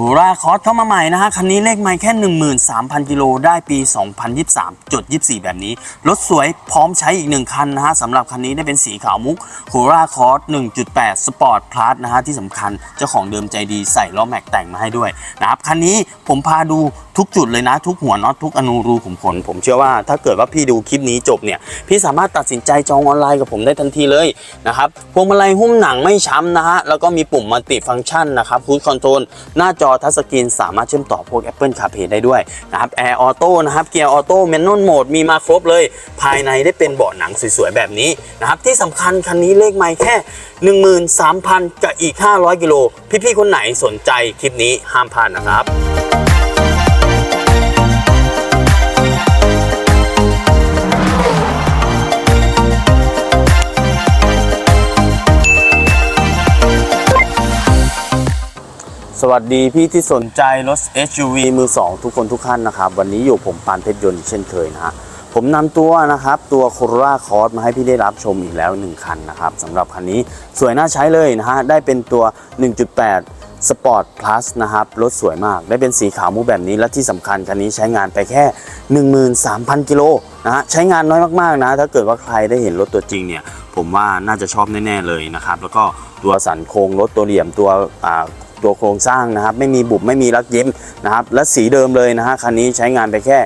คูราคอสเข้ามาใหม่นะฮะ คันนี้เลขไม่แค่ 13,000 กิโลได้ปี 2023จด24 แบบนี้ รถสวยพร้อมใช้อีกหนึ่งคันนะฮะสำหรับคันนี้ได้เป็นสีขาวมุกคูราคอส1.8 สปอร์ตพลัสนะฮะ ที่สำคัญเจ้าของเดิมใจดีใส่ล้อแม็กแต่งมาให้ด้วยนะครับ คันนี้ผมพาดู ทุกจุดเลยนะ ทุกหัวน็อตทุกอนูรูขุมขนผมเชื่อว่าถ้าเกิดว่าพี่ดูคลิปนี้จบเนี่ยพี่สามารถตัดสินใจจองออนไลน์กับผมได้ทันทีเลยนะครับพวงมาลัยหุ้มหนังไม่ช้ำนะฮะแล้วก็มีปุ่มมัลติฟังก์ชันนะครับคูดคอนโทรลหน้าจอทัชสกรีนสามารถเชื่อมต่อพวก Apple CarPlay ได้ด้วยนะครับแอร์ออโต้นะครับเกียร์ออโต้แมนนวลโหมดมีมาครบเลย ภายในได้เป็นเบาะหนังสวยๆแบบนี้นะครับที่สำคัญคันนี้เลขไม่แค่ 13,000 กับอีก 500 กิโล พี่ๆ คนไหนสนใจคลิปนี้ห้ามพลาดนะครับ สวัสดีพี่ที่สนใจรถ SUV มือ2ทุกคนทุกท่านนะครับ วันนี้อยู่ผมปานเพชรยนต์เช่นเคยนะฮะผมนำตัวนะครับตัว Corolla Cross มาให้พี่ได้รับชมอีกแล้ว 1 คันนะครับสำหรับคันนี้สวยน่าใช้เลยนะฮะได้เป็นตัว 1.8 Sport Plus นะครับรถสวยมาก ได้เป็นสีขาวมุกแบบนี้และที่สำคัญคันนี้ใช้งานไปแค่ 13,000 กิโลนะฮะใช้งานน้อยมากๆนะ ถ้าเกิดว่าใครได้เห็นรถตัวจริงเนี่ยผมว่าน่าจะชอบแน่ๆเลยนะครับแล้วก็ตัวสันโครงรถตัวเหลี่ยมตัวอ่า ตัวโครงสร้างนะครับ ไม่มีบุบไม่มีรักยิ้มนะครับ และสีเดิมเลยนะฮะคันนี้ใช้งานไปแค่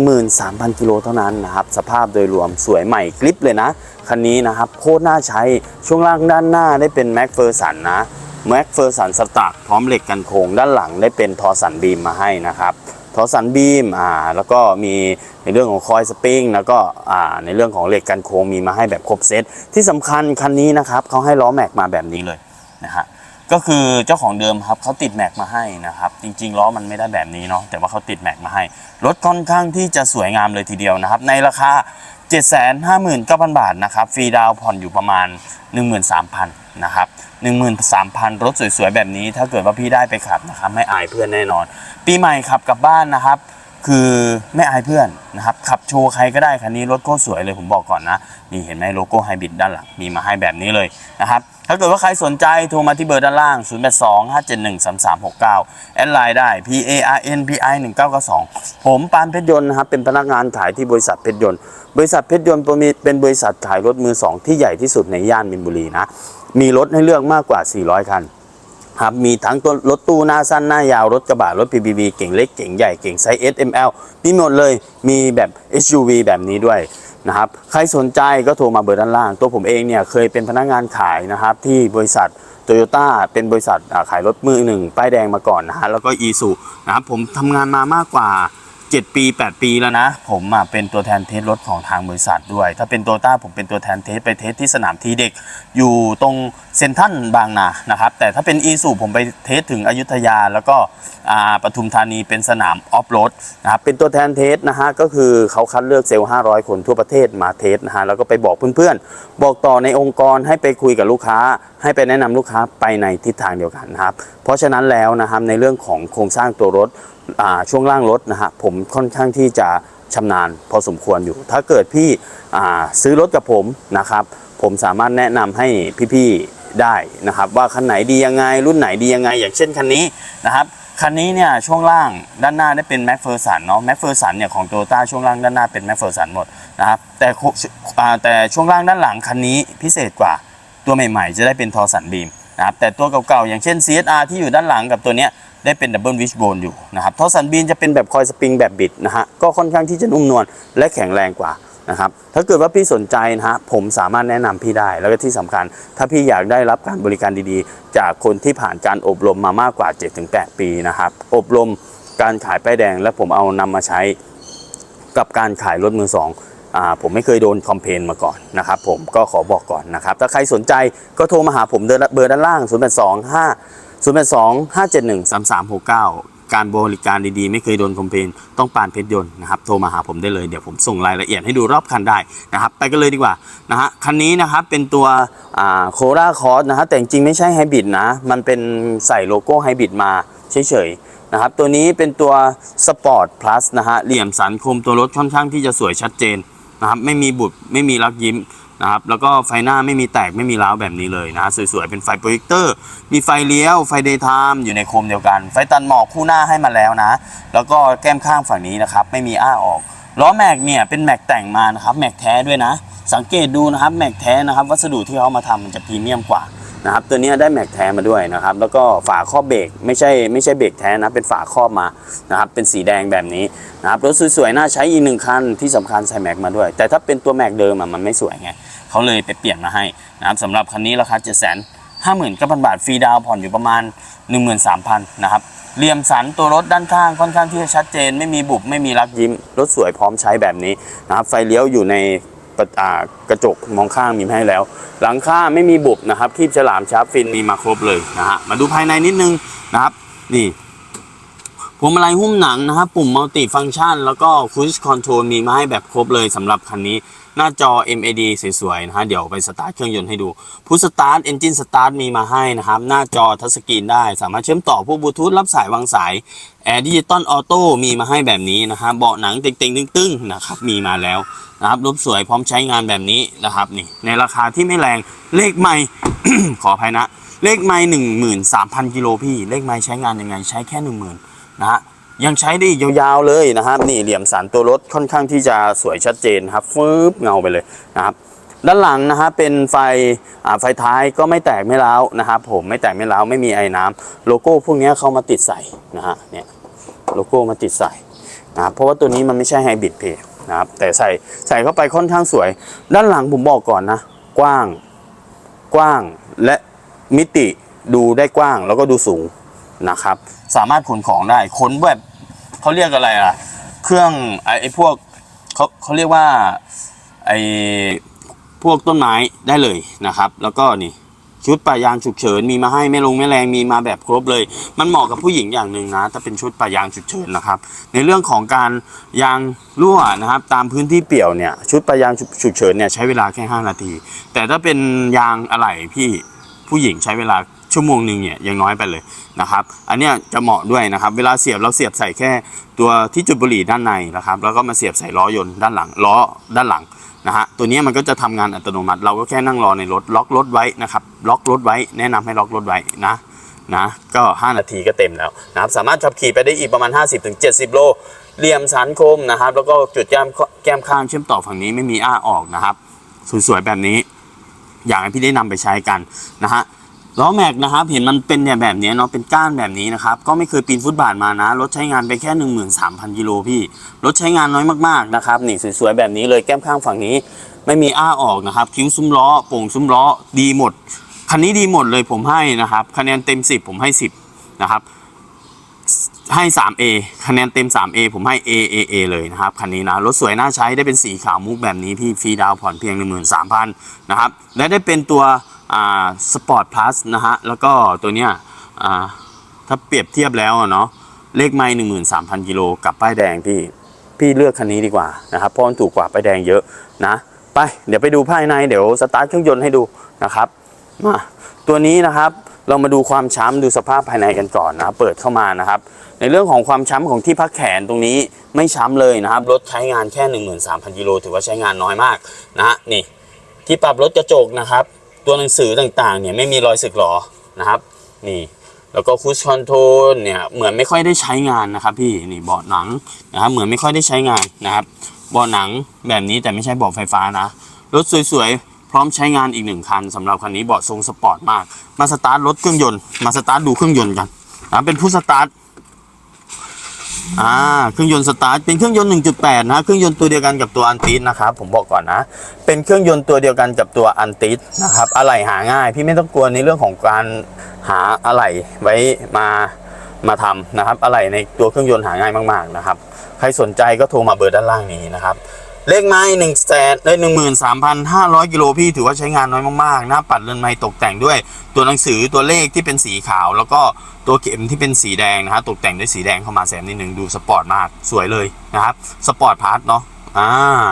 13,000 กิโลเท่านั้นนะครับ สภาพโดยรวมสวยใหม่กริปเลยนะ คันนี้นะครับโคตรน่าใช้ช่วงล่างด้านหน้าได้เป็นแม็กเฟอร์สันนะแม็กเฟอร์สันสตักพร้อมเหล็กกันโค้งด้านหลังได้เป็นทอสันบีมมาให้นะครับทอสันบีมอ่าแล้วก็มีในเรื่องของคอยสปริงแล้วก็อ่าในเรื่องของเหล็กกันโค้งมีมาให้แบบครบเซตที่สำคัญคันนี้นะครับเขาให้ล้อแม็กมาแบบนี้เลยนะฮะ ก็คือเจ้าของเดิมครับเขาติดแม็กมาให้นะครับจริงๆล้อมันไม่ได้แบบนี้เนาะแต่ว่าเขาติดแม็กมาให้รถค่อนข้างที่จะสวยงามเลยทีเดียวนะครับ ในราคา 759,000 บาทนะครับฟรีดาวผ่อนอยู่ประมาณ 13,000นะครับ13,000 รถสวยๆแบบนี้ ถ้าเกิดว่าพี่ได้ไปขับนะครับไม่อายเพื่อนแน่นอน ปีใหม่ขับกลับบ้านนะครับ คือไม่อายเพื่อนนะครับขับโชว์ใครก็ได้คันนี้รถโคตรสวยเลยผมบอกก่อนนะนี่เห็นไหมโลโก้ไฮบริดด้านหลังมีมาให้แบบนี้เลยนะครับถ้าเกิดว่าใครสนใจโทรมาที่เบอร์ด้านล่าง 0 8 2 5 7 1 3 3 6 9 แอดไลน์ได้ P A R N P I 1 9 9 2 ผมปานเพชรยนต์นะครับเป็นพนักงานขายที่บริษัทเพชรยนต์ บริษัทเพชรยนต์เป็นบริษัทขายรถมือสองที่ใหญ่ที่สุดในย่านมินบุรีนะมีรถให้เลือกมากกว่า 400 คัน ครับมีทั้งตัวรถตู้หน้าสั้นหน้ายาวรถกระบะรถ PBV เก่งเล็กเก่งใหญ่เก่งไซส์ S M L มีหมดเลยมีแบบ SUV แบบนี้ด้วยนะครับใครสนใจก็โทรมาเบอร์ด้านล่าง ตัวผมเองเนี่ยเคยเป็นพนักงานขายนะครับที่บริษัทโตโยต้าเป็นบริษัทขายรถมือหนึ่งป้ายแดงมาก่อนนะฮะแล้วก็อีซูนะครับผมทำงานมามากกว่า 7 ปี 8 ปีแล้วนะ ผมอะเป็นตัวแทนเทสรถของทางบริษัทด้วย ถ้าเป็นโตต้าผมเป็นตัวแทนเทสไปเทสที่สนามทีเด็ก อยู่ตรงเซนทรัลบางนานะครับ แต่ถ้าเป็นอีสูผมไปเทสถึงอยุธยาแล้วก็ปทุมธานีเป็นสนามออฟโรดนะครับเป็นตัวแทนเทสนะฮะก็คือเขาคัดเลือกเซลล์500 คนทั่วประเทศมาเทสนะฮะแล้วก็ไปบอกเพื่อนๆ บอกต่อในองค์กรให้ไปคุยกับลูกค้า ให้ไปแนะนำลูกค้าไปในทิศทางเดียวกันนะครับเพราะฉะนั้นแล้วนะครับในเรื่องของโครงสร้างตัวรถ ช่วงล่างรถนะฮะผมค่อนข้างที่จะชำนาญพอสมควรอยู่ ถ้าเกิดพี่ซื้อรถกับผมนะครับ ผมสามารถแนะนำให้พี่ๆได้นะครับ ว่าคันไหนดียังไง รุ่นไหนดียังไง อย่างเช่นคันนี้นะครับคันนี้เนี่ยช่วงล่างด้านหน้าได้เป็นแม็กเฟอร์สันเนาะแม็กเฟอร์สันเนี่ยของโตโยต้าช่วงล่างด้านหน้าเป็นแม็กเฟอร์สันหมดนะครับแต่แต่ช่วงล่างด้านหลังคันนี้พิเศษกว่าตัวใหม่ๆ จะได้เป็นทอสันบีมนะครับแต่ตัวเก่าๆอย่างเช่น CSR ที่อยู่ด้านหลังกับตัวเนี้ย ได้เป็นดับเบิลวิชโบนอยู่นะครับทอสันบีมจะเป็นแบบคอยสปริงแบบบิดนะฮะก็ค่อนข้างที่จะนุ่มนวลและแข็งแรงกว่านะครับถ้าเกิดว่าพี่สนใจนะฮะผมสามารถแนะนำพี่ได้แล้วก็ที่สำคัญ ถ้าพี่อยากได้รับการบริการดีๆ จากคนที่ผ่านการอบรมมามากกว่า 7-8 ปีนะครับอบรมการขายป้ายแดงและผมเอานำมาใช้กับการขายรถมือสองอ่าผมไม่เคยโดนคอมเพนมาก่อนนะครับผมก็ขอบอกก่อนนะครับ ถ้าใครสนใจก็โทรมาหาผมเบอร์ด้านล่าง 0 8 2 5 0 8 2 5 7 1 3 3 6 9 การบริการดีๆ ไม่เคยโดนคอมเพลนต้องปานเพชรยนต์นะครับ โทรมาหาผมได้เลย เดี๋ยวผมส่งรายละเอียดให้ดูรอบคันได้นะครับ ไปกันเลยดีกว่านะฮะคันนี้นะครับเป็นตัวโคราคอร์สนะฮะแต่จริงๆไม่ใช่ไฮบริดนะ มันเป็นใส่โลโก้ไฮบริดมาเฉยๆนะครับ ตัวนี้เป็นตัว Sport Plus นะฮะเหลี่ยมสันคมตัวรถค่อนข้างที่จะสวยชัดเจนนะครับไม่มีบุดไม่มีรักยิ้ม นะครับแล้วก็ไฟหน้าไม่มีแตกไม่มีร้าวแบบนี้เลยนะ สวยๆ เป็นไฟโปรเจคเตอร์ มีไฟเลี้ยว ไฟเดย์ไทม์อยู่ในโคมเดียวกัน ไฟตันหมอกคู่หน้าให้มาแล้วนะ แล้วก็แก้มข้างฝั่งนี้นะครับ ไม่มีอ้าออกล้อแม็กเนี่ยเป็นแม็กแต่งมานะครับแม็กแท้ด้วยนะ สังเกตดูนะครับแม็กแท้นะครับ วัสดุที่เขามาทำมันจะพรีเมียมกว่านะครับตัวนี้ได้แม็กแท้มาด้วยนะครับ แล้วก็ฝาครอบเบรกไม่ใช่ไม่ใช่เบรกแท้นะเป็นฝาครอบมานะครับเป็นสีแดงแบบนี้นะครับรถสวยๆน่าใช้อีกหนึ่งคันที่สำคัญใส่แม็กมาด้วย แต่ถ้าเป็นตัวแม็กเดิมมันไม่สวยไง เขาเลยไปเปลี่ยนมาให้นะครับสำหรับคันนี้ราคา7 5 0 0 0 0 9,000บาทฟรีดาวผ่อนอยู่ประมาณ 13,000นะครับเหลี่ยมสันตัวรถด้านข้างค่อนข้างที่จะชัดเจน ไม่มีบุบไม่มีรักยิ้มรถสวยพร้อมใช้แบบนี้นะครับไฟเลี้ยวอยู่ในกระจกมองข้างมีให้แล้ว หลังคาไม่มีบุบนะครับคีบฉลามชาร์ปฟินมีมาครบเลยนะฮะมาดูภายในนิดนึงนะครับ นี่พวงมาลัยหุ้มหนังนะครับ ปุ่มมัลติฟัง c t ชัน แล้วก็คู i คอนโทรลมีมาให้แบบครบเลยสำหรับคันนี้ หน้าจอ MAD สวยๆนะฮะเดี๋ยวไปสตาร์ทเครื่องยนต์ให้ดูพุทสตาร์ทเอนจินสตาร์ทมีมาให้นะครับ หน้าจอทัชสกรีนได้ สามารถเชื่อมต่อพวกบลูทูธรับสายวางสายแอร์ดิจิตอลออโต้มีมาให้แบบนี้นะครับเบาะหนังเต็งๆตึ้งๆนะครับมีมาแล้วนะครับรถสวยพร้อมใช้งานแบบนี้นะครับนี่ในราคาที่ไม่แรงเลขไม่ ขออภัยนะ เลขไม่หนึ่งหมื่นสามพันกิโลพี่ เลขไม่ใช้งานยังไงใช้แค่หนึ่งหมื่นนะฮะ ยังใช้ได้ยาวๆเลยนะครับ นี่เหลี่ยมสันตัวรถค่อนข้างที่จะสวยชัดเจนครับฟืบเงาไปเลยนะครับด้านหลังนะฮะเป็นไฟไฟท้ายก็ไม่แตกไม่ร้าวนะครับผมไม่แตกไม่ร้าวไม่มีไอ้น้ำโลโก้พวกนี้เข้ามาติดใส่นะฮะเนี่ยโลโก้มาติดใส่นะครับเพราะว่าตัวนี้มันไม่ใช่ไฮบริดเพย์นะครับแต่ใส่ใส่เข้าไปค่อนข้างสวย ด้านหลังผมบอกก่อนนะ กว้างกว้างและมิติดูได้กว้างแล้วก็ดูสูงนะครับ สามารถขนของได้ขนแบบ เขาเรียกอะไรอะ เครื่องไอ้ไอ้พวกเขาเขาเรียกว่าไอ้พวกต้นไม้ได้เลยนะครับ แล้วก็นี่ชุดปะยางฉุกเฉินมีมาให้แม่ลงแม่แรงมีมาแบบครบเลย มันเหมาะกับผู้หญิงอย่างหนึ่งนะถ้าเป็นชุดปะยางฉุกเฉินนะครับ ในเรื่องของการยางรั่วนะครับ ตามพื้นที่เปี่ยวเนี่ยชุดปะยางฉุกเฉินเนี่ยใช้เวลาแค่ 5 นาที แต่ถ้าเป็นยางอะไหล่พี่ผู้หญิงใช้เวลา ชั่วโมงหนึ่งเนี่ยยังน้อยไปเลยนะครับ อันเนี้ยจะเหมาะด้วยนะครับ เวลาเสียบเราเสียบใส่แค่ตัวที่จุดบุหรี่ด้านในนะครับ แล้วก็มาเสียบใส่ล้อยนต์ด้านหลังล้อด้านหลังนะฮะตัวนี้มันก็จะทำงานอัตโนมัติ เราก็แค่นั่งรอในรถล็อกรถไว้นะครับ ล็อกรถไว้แนะนำให้ล็อกรถไว้นะนะก็ 5 นาทีก็เต็มแล้วนะครับสามารถขับขี่ไปได้อีกประมาณ 50-70 โลเหลี่ยมสันคมนะครับ แล้วก็จุดแก้มแก้มข้างเชื่อมต่อฝั่งนี้ไม่มีอ้าออกนะครับ สวยๆแบบนี้ อยากให้พี่ได้นำไปใช้กันนะฮะ ล้อแม็กนะครับเห็นมันเป็นเนี่ยแบบนี้เนาะเป็นก้านแบบนี้นะครับก็ไม่เคยปีนฟุตบาทมานะรถใช้งานไปแค่ 13,000กิโลพี่รถใช้งานน้อยมากๆนะครับนี่สวยๆแบบนี้เลยแก้มข้างฝั่งนี้ ไม่มีอ้าออกนะครับคิ้วซุ้มล้อโป่งซุ้มล้อดีหมดคันนี้ดีหมดเลยผมให้นะครับคะแนนเต็ม 10 ผมให้ 10นะครับให้ 3A คะแนนเต็ม 3A ผมให้ A A A เลยนะครับคันนี้นะรถสวยน่าใช้ได้เป็นสีขาวมุกแบบนี้พี่ฟรีดาวผ่อนเพียง 13,000นะครับและได้เป็นตัว อ่าสปอร์ตพลัสนะฮะ แล้วก็ตัวเนี้ยอ่าถ้าเปรียบเทียบแล้วเนาะเลขไม่หนึ่งหมื่นสามพันกิโลกับป้ายแดงพี่ พี่เลือกคันนี้ดีกว่านะครับเพราะมันถูกกว่าป้ายแดงเยอะนะไปเดี๋ยวไปดูภายในเดี๋ยวสตาร์ทเครื่องยนต์ให้ดูนะครับมาตัวนี้นะครับเรามาดูความช้ำดูสภาพภายในกันก่อนนะครับเปิดเข้ามานะครับ ในเรื่องของความช้ำของที่พักแขนตรงนี้ไม่ช้ำเลยนะครับรถใช้งานแค่ 13,000กิโลถือว่าใช้งานน้อยมากนะฮะนี่ที่ปรับรถกระจกนะครับ ตัวหนังสือต่างๆเนี่ยไม่มีรอยสึกหรอนะครับนี่แล้วก็คูชคอนโทรลเนี่ยเหมือนไม่ค่อยได้ใช้งานนะครับพี่นี่เบาะหนังนะครับเหมือนไม่ค่อยได้ใช้งานนะครับเบาะหนังแบบนี้แต่ไม่ใช่เบาะไฟฟ้านะรถสวยๆ พร้อมใช้งานอีกหนึ่งคันสำหรับคันนี้เบาะทรงสปอร์ตมาก มาสตาร์ทรถเครื่องยนต์มาสตาร์ทดูเครื่องยนต์กันนะเป็นผู้สตาร์ท อ่าเครื่องยนต์สตาร์ทเป็นเครื่องยนต์ 1.8 นะเครื่องยนต์ตัวเดียวกันกับตัวอันติสนะครับผมบอกก่อนนะ เป็นเครื่องยนต์ตัวเดียวกันกับตัวอันติสนะครับอะไหล่หาง่าย พี่ไม่ต้องกลัวในเรื่องของการหาอะไหล่ไว้มามาทำนะครับอะไหล่ในตัวเครื่องยนต์หาง่ายมากๆนะครับใครสนใจก็โทรมาเบอร์ด้านล่างนี้นะครับ เลขไม้หนึ่งแสนได้หนึ่งหมื่นสามพันห้าร้อยกิโลพี่ถือว่าใช้งานน้อยมากๆ หน้าปัดเรือนไม้ตกแต่งด้วย ตัวหนังสือตัวเลขที่เป็นสีขาว แล้วก็ตัวเข็มที่เป็นสีแดงนะฮะตกแต่งด้วยสีแดงเข้ามาแซมนิดนึงดูสปอร์ตมากสวยเลยนะครับสปอร์ตพาร์ทเนาะอ่า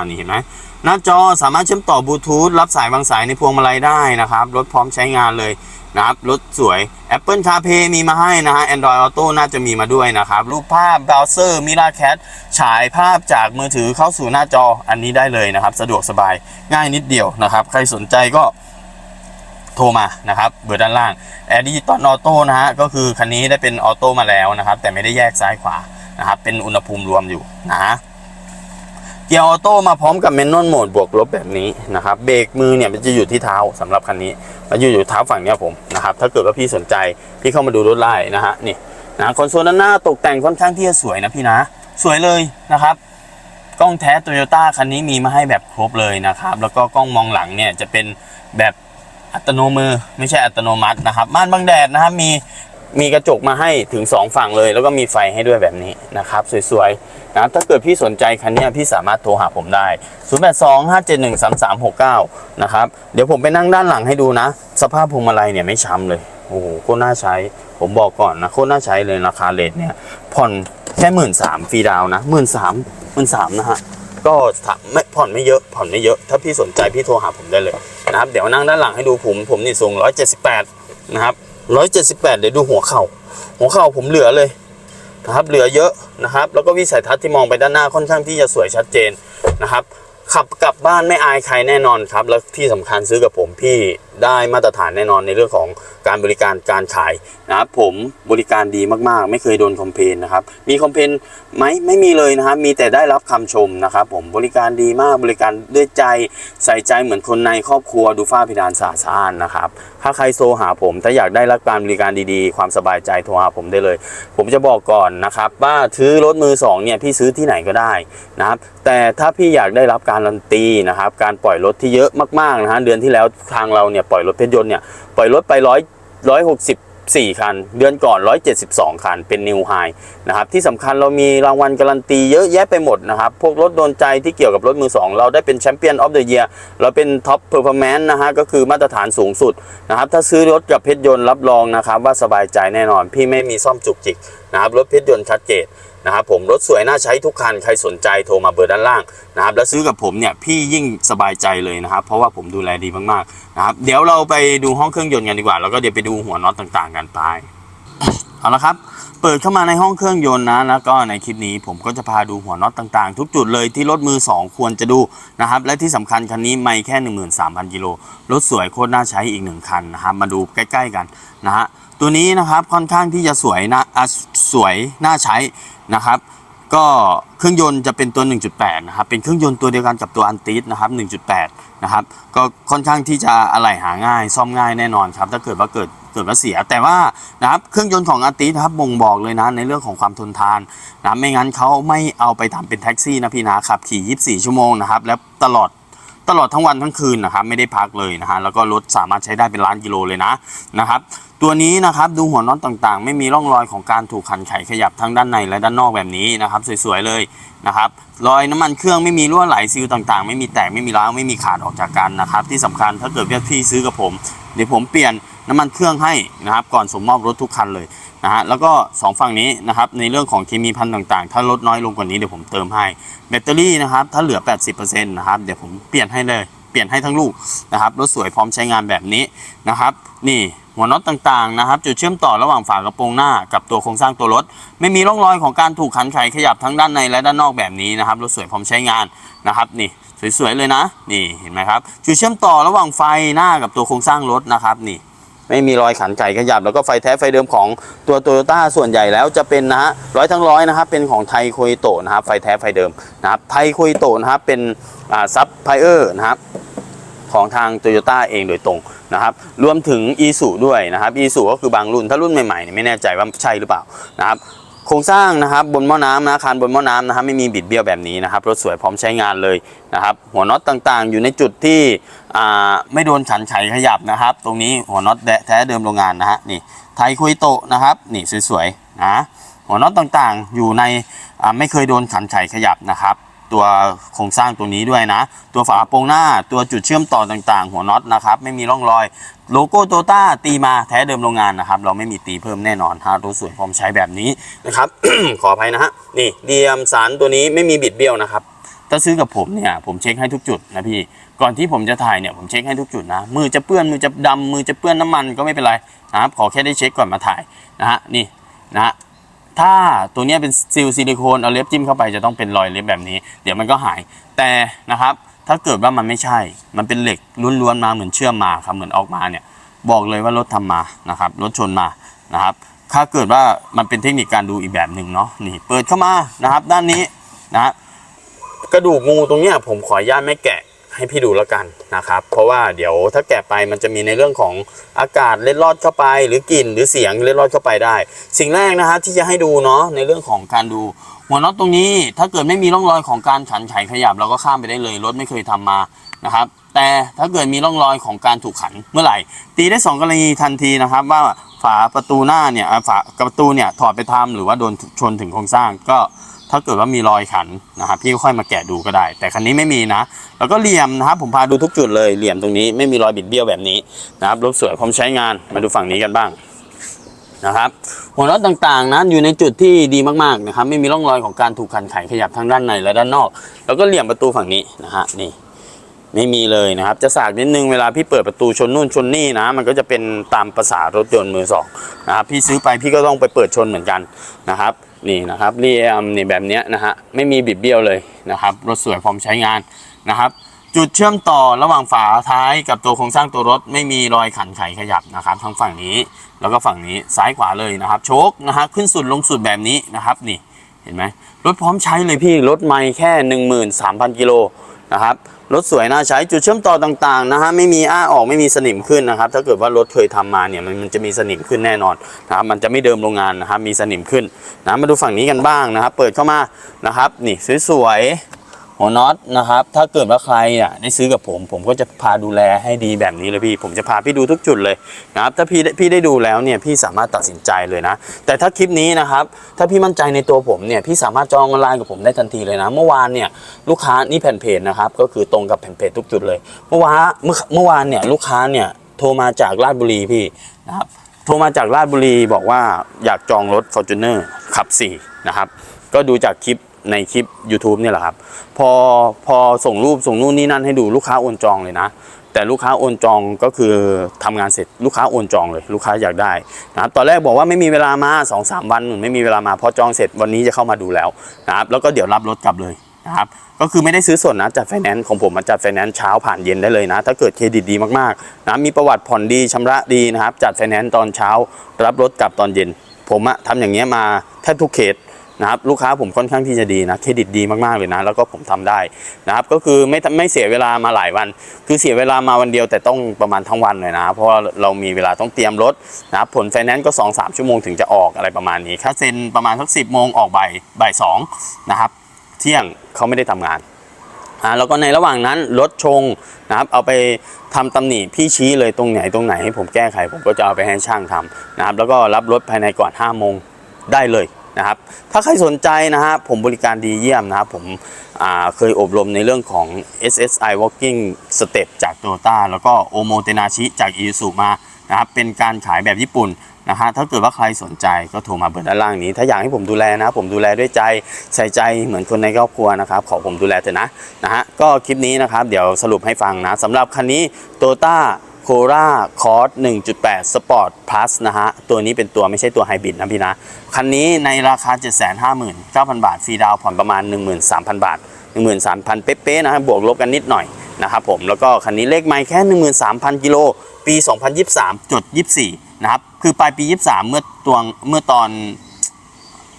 นี่เห็นไหมหน้าจอสามารถเชื่อมต่อบลูทูธรับสายวางสายในพวงมาลัยได้นะครับรถพร้อมใช้งานเลย นะครับรถสวย Apple CarPlay มีมาให้นะฮะ Android Auto น่าจะมีมาด้วยนะครับ รูปภาพเบราว์เซอร์ Mira Cat ฉายภาพจากมือถือเข้าสู่หน้าจออันนี้ได้เลยนะครับ สะดวกสบายง่ายนิดเดียวนะครับ ใครสนใจก็โทรมานะครับเบอร์ด้านล่างแอร์ดิจิตอลออโต้นะฮะก็คือคันนี้ได้เป็นออโต้มาแล้วนะครับ แต่ไม่ได้แยกซ้ายขวานะครับเป็นอุณหภูมิรวมอยู่นะ เกียร์ออโต้มาพร้อมกับแมนนวลโหมดบวกลบแบบนี้นะครับเบรกมือเนี่ยมันจะอยู่ที่เท้าสำหรับคันนี้มันอยู่อยู่เท้าฝั่งเนี้ยผมนะครับถ้าเกิดว่าพี่สนใจพี่เข้ามาดูรถไล่นะฮะนี่นะคอนโซลด้านหน้าตกแต่งค่อนข้างที่จะสวยนะพี่นะ สวยเลยนะครับกล้องแท้โตโยต้าคันนี้มีมาให้แบบครบเลยนะครับ แล้วก็กล้องมองหลังเนี่ยจะเป็นแบบอัตโนมือไม่ใช่อัตโนมัตินะครับม่านบังแดดนะครับมี มีกระจกมาให้ถึง 2 ฝั่งเลย แล้วก็มีไฟให้ด้วยแบบนี้นะครับ สวยๆนะถ้าเกิดพี่สนใจคันนี้พี่สามารถโทรหาผมได้ 0825713369 นะครับ เดี๋ยวผมไปนั่งด้านหลังให้ดูนะ สภาพพวงมาลัยเนี่ยไม่ช้ำเลย โอ้โหโคตรน่าใช้ ผมบอกก่อนนะโคตรน่าใช้เลยราคาเลทเนี่ย ผ่อนแค่หมื่นสามฟรีดาวน์นะหมื่นสามหมื่นสามนะฮะก็ไม่ผ่อนไม่เยอะผ่อนไม่เยอะ ถ้าพี่สนใจพี่โทรหาผมได้เลยนะครับ เดี๋ยวนั่งด้านหลังให้ดูผมผมนี่สูง178 นะครับ ร้อยเดี๋ยวดูหัวเข่า หัวเข่าผมเหลือเลยนะครับ เหลือเยอะนะครับ แล้วก็วิสัยทัศน์ที่มองไปด้านหน้าค่อนข้างที่จะสวยชัดเจนนะครับ ขับกลับบ้านไม่อายใครแน่นอนครับ แล้วที่สำคัญซื้อกับผมพี่ ได้มาตรฐานแน่นอนในเรื่องของการบริการการขายนะครับผมบริการดีมากๆ ไม่เคยโดนคอมเพลนนะครับมีคอมเพลนไหมไม่มีเลยนะครับมีแต่ได้รับคำชมนะครับผมบริการดีมากบริการด้วยใจใส่ใจเหมือนคนในครอบครัวดูฝ้าเพดานสะอาดสะอานนะครับถ้าใครโทรหาผมถ้าอยากได้รับการบริการดีๆ ความสบายใจโทรหาผมได้เลย ผมจะบอกก่อนนะครับว่าซื้อรถมือสองเนี่ยพี่ซื้อที่ไหนก็ได้นะครับแต่ถ้าพี่อยากได้รับการันตีนะครับการปล่อยรถที่เยอะมากๆนะฮะเดือนที่แล้วทางเราเนี่ยปล่อยรถเพชรยนต์เนี่ยปล่อยรถไปร้อยร้อยหกสิบสี่คัน เดือนก่อน 172 คัน เป็นนิวไฮนะครับ ที่สำคัญเรามีรางวัลการันตีเยอะแยะไปหมดนะครับ พวกรถโดนใจที่เกี่ยวกับรถมือ 2 เราได้เป็นแชมเปี้ยนออฟเดอะเยียร์เราเป็นท็อปเพอร์ฟอร์แมนซ์นะฮะ ก็คือมาตรฐานสูงสุดนะครับ ถ้าซื้อรถกับเพชรยนต์รับรองนะครับ ว่าสบายใจแน่นอน พี่ไม่มีซ่อมจุกจิกนะครับ รถเพชรยนต์ชัดเจน นะครับผมรถสวยน่าใช้ทุกคันใครสนใจโทรมาเบอร์ด้านล่างนะครับแล้วซื้อกับผมเนี่ยพี่ยิ่งสบายใจเลยนะครับ เพราะว่าผมดูแลดีมากๆนะครับเดี๋ยวเราไปดูห้องเครื่องยนต์กันดีกว่า แล้วก็เดี๋ยวไปดูหัวน็อตต่างๆ กันไป เอาละครับ เปิดเข้ามาในห้องเครื่องยนต์นะ แล้วก็ในคลิปนี้ผมก็จะพาดูหัวน็อตต่างๆ ทุกจุดเลยที่รถมือ 2 ควรจะดูนะครับ และที่สำคัญคันนี้ไม่แค่ 13,000 กิโล รถสวยโคตรน่าใช้อีกหนึ่งคันนะครับ มาดูใกล้ ๆ กันนะฮะ ตัวนี้นะครับค่อนข้างที่จะสวยนะอะสวยน่าใช้นะครับ ก็เครื่องยนต์จะเป็นตัว 1.8 นะครับ เป็นเครื่องยนต์ตัวเดียวกันกับตัวอันติสนะครับ 1.8 นะครับ ก็ค่อนข้างที่จะอะไหล่หาง่าย ซ่อมง่ายแน่นอนครับ ถ้าเกิดว่าเกิดเกิดว่าเสีย แต่ว่านะครับ เครื่องยนต์ของอันติสนะครับบ่งบอกเลยนะในเรื่องของความทนทานนะ ไม่งั้นเขาไม่เอาไปทำเป็นแท็กซี่นะพี่นะขับขี่ 24 ชั่วโมงนะครับ แล้วตลอด ตลอดทั้งวันทั้งคืนนะครับไม่ได้พักเลยนะฮะแล้วก็รถสามารถใช้ได้เป็นล้านกิโลเลยนะนะครับตัวนี้นะครับดูหัวน็อตต่างๆ ไม่มีร่องรอยของการถูกขันไขขยับทั้งด้านในและด้านนอกแบบนี้นะครับสวยๆเลยนะครับรอยน้ำมันเครื่องไม่มีรั่วไหลซีลต่างๆ ไม่มีแตกไม่มีร้าวไม่มีขาดออกจากกันนะครับที่สำคัญถ้าเกิดว่าพี่ซื้อกับผม เดี๋ยวผมเปลี่ยนน้ำมันเครื่องให้นะครับก่อนส่งมอบรถทุกคันเลย นะฮะแล้วก็สองฝั่งนี้นะครับในเรื่องของเคมีพันธุ์ต่างๆ ถ้าลดน้อยลงกว่านี้เดี๋ยวผมเติมให้แบตเตอรี่นะครับถ้าเหลือ 80%นะครับเดี๋ยวผมเปลี่ยนให้เลยเปลี่ยนให้ทั้งลูกนะครับรถสวยพร้อมใช้งานแบบนี้นะครับ นี่หัวน็อตต่างๆนะครับจุดเชื่อมต่อระหว่างฝากระโปรงหน้ากับตัวโครงสร้างตัวรถ ไม่มีร่องรอยของการถูกขันไขขยับทั้งด้านในและด้านนอกแบบนี้นะครับรถสวยพร้อมใช้งานนะครับนี่สวยๆเลยนะ นี่เห็นไหมครับจุดเชื่อมต่อระหว่างไฟหน้ากับตัวโครงสร้างรถนะครับนี่ ไม่มีรอยขันไก่ขยับ แล้วก็ไฟแท้ไฟเดิมของตัวโตโยต้าส่วนใหญ่แล้วจะเป็นนะฮะร้อยทั้งร้อยนะครับเป็นของไทยโคอิโตนะครับไฟแท้ไฟเดิมนะครับไทยโคอิโตนะครับเป็นซับไพเออร์นะครับของทางโตโยต้าเองโดยตรงนะครับรวมถึง e ีด้วยนะครับ e ีก็คือบางรุ่นถ้ารุ่นใหม่ๆเนี่ยไม่แน่ใจว่าใช่หรือเปล่านะครับ โครงสร้างนะครับบนหม้อน้ำนะอาคารบนหม้อน้ำนะครับไม่มีบิดเบี้ยวแบบนี้นะครับรถสวยพร้อมใช้งานเลยนะครับหัวน็อตต่างๆ อยู่ในจุดที่ไม่โดนขันไฉขยับนะครับ ตรงนี้หัวน็อตแท้เดิมโรงงานนะฮะนี่ไทยคุยโตะนะครับนี่สวยๆนะหัวน็อตต่างๆ อยู่ในไม่เคยโดนขันไฉขยับนะครับ ตัวโครงสร้างตัวนี้ด้วยนะ ตัวฝาโปรงหน้าตัวจุดเชื่อมต่อต่างๆ หัวน็อตนะครับ ไม่มีร่องรอย โลโก้โตต้าตีมาแท้เดิมโรงงานนะครับ เราไม่มีตีเพิ่มแน่นอนฮะตัวสวยพร้อมใช้แบบนี้นะครับ ขออภัยนะฮะนี่เดียมสารตัวนี้ไม่มีบิดเบี้ยวนะครับถ้าซื้อกับผมเนี่ยผมเช็คให้ทุกจุดนะพี่ก่อนที่ผมจะถ่ายเนี่ยผมเช็คให้ทุกจุดนะมือจะเปื้อนมือจะดำมือจะเปื้อนน้ำมันก็ไม่เป็นไรนะครับขอแค่ได้เช็คก่อนมาถ่ายนะฮะนี่นะฮะ ถ้าตัวนี้เป็นซิลซิลิโคนเอาเล็บจิ้มเข้าไปจะต้องเป็นรอยเล็บแบบนี้ เดี๋ยวมันก็หายแต่นะครับ ถ้าเกิดว่ามันไม่ใช่ มันเป็นเหล็กล้วนๆมาเหมือนเชื่อมมาครับเหมือนออกมาเนี่ยบอกเลยว่ารถทำมานะครับรถชนมานะครับ ถ้าเกิดว่ามันเป็นเทคนิคการดูอีกแบบหนึ่งเนาะนี่เปิดเข้ามานะครับ ด้านนี้นะฮะกระดูกงูตรงเนี้ยผมขออนุญาตไม่แกะ ให้พี่ดูแล้วกันนะครับ เพราะว่าเดี๋ยวถ้าแกะไปมันจะมีในเรื่องของอากาศเล็ดลอดเข้าไป หรือกลิ่นหรือเสียงเล็ดลอดเข้าไปได้ สิ่งแรกนะฮะที่จะให้ดูเนาะในเรื่องของการดู หัวน็อตตรงนี้ถ้าเกิดไม่มีร่องรอยของการขันไขขยับเราก็ข้ามไปได้เลยรถไม่เคยทำมานะครับแต่ถ้าเกิดมีร่องรอยของการถูกขันเมื่อไหร่ ตีได้สองกรณีทันทีนะครับว่าฝาประตูหน้าเนี่ยฝาประตูเนี่ยถอดไปทำหรือว่าโดนชนถึงโครงสร้างก็ ถ้าเกิดว่ามีรอยขันนะครับพี่ค่อยมาแกะดูก็ได้ แต่คันนี้ไม่มีนะ แล้วก็เหลี่ยมนะครับผมพาดูทุกจุดเลยเหลี่ยมตรงนี้ไม่มีรอยบิดเบี้ยวแบบนี้นะครับรถสวยพร้อมใช้งานมาดูฝั่งนี้กันบ้างนะครับหัวน็อตต่างๆนะอยู่ในจุดที่ดีมากๆนะครับไม่มีร่องรอยของการถูกขันไขขยับทั้งด้านในและด้านนอก แล้วก็เหลี่ยมประตูฝั่งนี้นะฮะนี่ไม่มีเลยนะครับ จะสากนิดนึงเวลาพี่เปิดประตูชนนู่นชนนี่นะ มันก็จะเป็นตามภาษารถยนต์มือสองนะครับพี่ซื้อไปพี่ก็ต้องไปเปิดชนเหมือนกันนะครับ นี่นะครับเรียมนี่แบบนี้นะฮะไม่มีบิดเบี้ยวเลยนะครับรถสวยพร้อมใช้งานนะครับ จุดเชื่อมต่อระหว่างฝาท้ายกับตัวโครงสร้างตัวรถ ไม่มีรอยขันไขขยับนะครับทั้งฝั่งนี้แล้วก็ฝั่งนี้ซ้ายขวาเลยนะครับ โชคนะฮะขึ้นสุดลงสุดแบบนี้นะครับนี่เห็นไหมรถพร้อมใช้เลยพี่รถไม่แค่ 13,000กิโลนะครับ รถสวยน่าใช้จุดเชื่อมต่อต่างๆนะฮะไม่มีอ้าออกไม่มีสนิมขึ้นนะครับ ถ้าเกิดว่ารถเคยทำมาเนี่ยมันมันจะมีสนิมขึ้นแน่นอนนะครับมันจะไม่เดิมโรงงานนะครับมีสนิมขึ้นนะมาดูฝั่งนี้กันบ้างนะครับ เปิดเข้ามานะครับ นี่สวยๆ หัวน็อตนะครับ ถ้าเกิดว่าใครอะได้ซื้อกับผม ผมก็จะพาดูแลให้ดีแบบนี้เลยพี่ ผมจะพาพี่ดูทุกจุดเลยนะครับ ถ้าพี่ได้พี่ได้ดูแล้วเนี่ยพี่สามารถตัดสินใจเลยนะ แต่ถ้าคลิปนี้นะครับ ถ้าพี่มั่นใจในตัวผมเนี่ยพี่สามารถจองออนไลน์กับผมได้ทันทีเลยนะ เมื่อวานเนี่ยลูกค้านี่แผ่นเพจนะครับก็คือตรงกับแผ่นเพจทุกจุดเลย เมื่อวานเมื่อเมื่อวานเนี่ยลูกค้าเนี่ยโทรมาจากราชบุรีพี่นะครับโทรมาจากราชบุรีบอกว่าอยากจองรถ Fortuner ขับ4นะครับก็ดูจากคลิป ในคลิป YouTube เนี่ยแหละครับ พอพอส่งรูปส่งนู่นนี่นั่นให้ดูลูกค้าโอนจองเลยนะ แต่ลูกค้าโอนจองก็คือทำงานเสร็จลูกค้าโอนจองเลย ลูกค้าอยากได้นะครับตอนแรกบอกว่าไม่มีเวลามา2อสวันไม่มีเวลามาพอจองเสร็จวันนี้จะเข้ามาดูแล้วนะครับแล้วก็เดี๋ยวรับรถกลับเลยนะครับก็คือไม่ได้ซื้อสดนะจัดไฟแนนซ์ของผมมาจัดไฟแนนซ์เช้าผ่านเย็นได้เลยนะ ถ้าเกิดเครดิตดีมากๆนะมีประวัติผ่อนดีชำระดีนะครับ จัดไฟแนนซ์ตอนเช้า รับรถกลับตอนเย็น ผมอะทำอย่างเงี้ยมาแทบทุกเคส นะครับลูกค้าผมค่อนข้างที่จะดีนะเครดิตดีมากๆเลยนะ แล้วก็ผมทำได้นะครับก็คือไม่ไม่เสียเวลามาหลายวัน คือเสียเวลามาวันเดียวแต่ต้องประมาณทั้งวันเลยนะ เพราะว่าเรามีเวลาต้องเตรียมรถนะครับผลไฟแนนซ์ก็2อสชั่วโมงถึงจะออกอะไรประมาณนี้ค่าเซ็นประมาณสักสิบโมงออกบ่ายบ่ายสองนะครับเที่ยงเขาไม่ได้ทำงานอ่าแล้วก็ในระหว่างนั้นรถชงนะครับเอาไปทำตำหนิพี่ชี้เลยตรงไหนตรงไหนให้ผมแก้ไข ผมก็จะเอาไปให้ช่างทำนะครับแล้วก็รับรถภายในก่อน5้าโมงได้เลย นะครับ ถ้าใครสนใจนะฮะผมบริการดีเยี่ยมนะครับผมเคยอบรมในเรื่องของ SSI Walking Step จาก Toyota แล้วก็โอโมเตนาชิจาก i s u มานะครับเป็นการขายแบบญี่ปุ่นนะฮะถ้าเกิดว่าใครสนใจก็โทรมาเบอร์ด้านล่างนี้ ถ้าอยากให้ผมดูแลนะผมดูแลด้วยใจใส่ใจเหมือนคนในครอบครัวนะครับ ขอผมดูแลเถอะนะนะฮะก็คลิปนี้นะครับ เดี๋ยวสรุปให้ฟังนะสำหรับคันนี้ t c o r a Cross 1.8 Sport Plus นะฮะ ตัวนี้เป็นตัวไม่ใช่ตัวไฮบริดนะพี่นะ คันนี้ในราคา 759,000 บาท ฟรีดาวน์ผ่อนประมาณ 13,000 บาท 13,000 เป๊ะๆนะครับวกลบกันนิดหน่อยนะครับผม แล้วก็คันนี้เลขไมล์แค่ 13,000 กิโล ปี 2023จด24 นะครับ คือปลายปี 23 เมื่อตวเมื่อตอน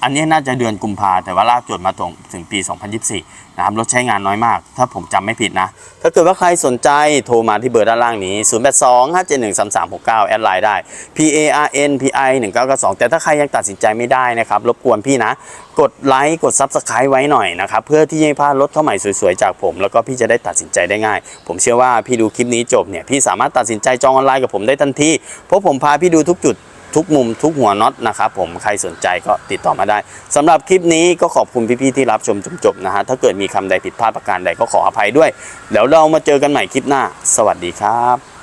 อันนี้น่าจะเดือนกุมภาแต่ว่าลากจดมาตรงถึงปี 2024 นะครับรถใช้งานน้อยมาก ถ้าผมจำไม่ผิดนะ ถ้าเกิดว่าใครสนใจโทรมาที่เบอร์ด้านล่างนี้ 082 571 3369 แอดไลน์ได้ P A R N P I 1992แต่ถ้าใครยังตัดสินใจไม่ได้นะครับ รบกวนพี่นะ กดไลค์กด Subscribe ไว้หน่อยนะครับ เพื่อที่จะพลาดรถเข้าใหม่สวยๆ จากผม แล้วก็พี่จะได้ตัดสินใจได้ง่าย ผมเชื่อว่าพี่ดูคลิปนี้จบเนี่ยพี่สามารถตัดสินใจจองออนไลน์กับผมได้ทันทีเพราะผมพาพี่ดูทุกจุด ทุกมุมทุกหัวน็อตนะครับผมใครสนใจก็ติดต่อมาได้สำหรับคลิปนี้ก็ขอบคุณพี่ๆที่รับชมจนจบนะฮะถ้าเกิดมีคำใดผิดพลาดประการใดก็ขออภัยด้วยเดี๋ยวเรามาเจอกันใหม่คลิปหน้า สวัสดีครับ